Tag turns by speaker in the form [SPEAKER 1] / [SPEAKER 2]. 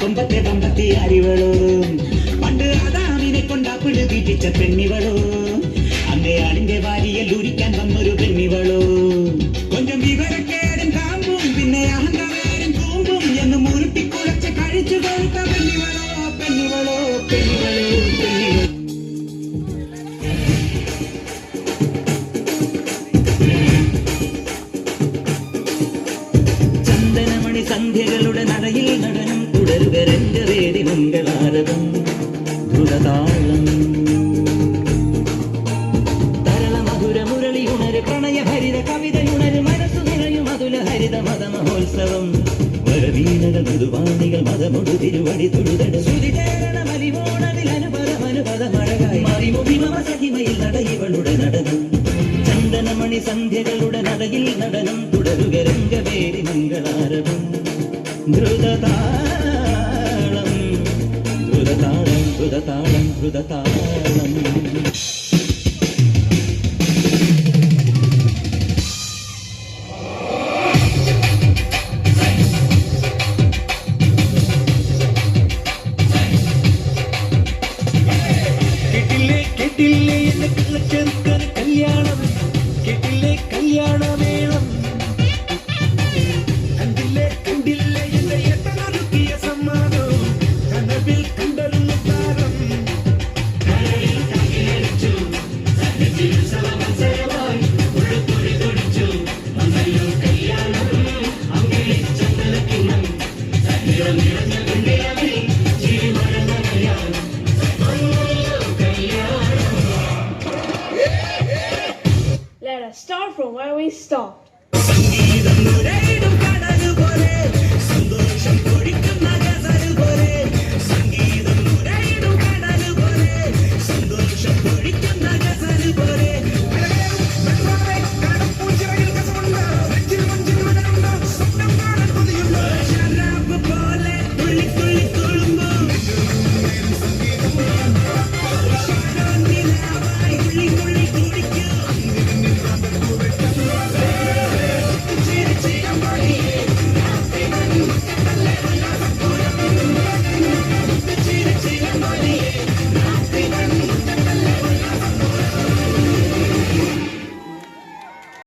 [SPEAKER 1] കൊമ്പത്തെ പമ്പത്തി അറിവളോ പണ്ട് ആദാമിനെ കൊണ്ടാപ്പിട് തീറ്റിച്ച പെണ്ണിവളോ സന്ധ്യകളുടെ നടയിൽ നടനം തുടരുക രംഗവേദി മംഗളാരതം ധുരതാളം തരള മധുര മുരളി ഉണര് പ്രണയ ഹരിത കവിത ഉണര് മനസ്സു നിറയും മധുര ഹരിത മത മഹോത്സവം വരവീണകൾ മധുവാണികൾ മതമൊടു തിരുവടി തൊഴുതട ശ്രുതി ചേരണ മലിവോണതിൽ അനുപദം അനുപദം അഴകായി മറിമുഖിമ സഹിമയിൽ നടയിവളുടെ നടനം. ചന്ദനമണി സന്ധ്യകളുടെ നടയിൽ നടനം തുടരുക രംഗവേരി മംഗളാരവം.
[SPEAKER 2] ధృదతాళం ధృదతాళం ధృదతాళం ధృదతాళం కిటిల్లే కిటిల్లే ఎన్న
[SPEAKER 3] పిల్ల చెరుక start from where we stopped.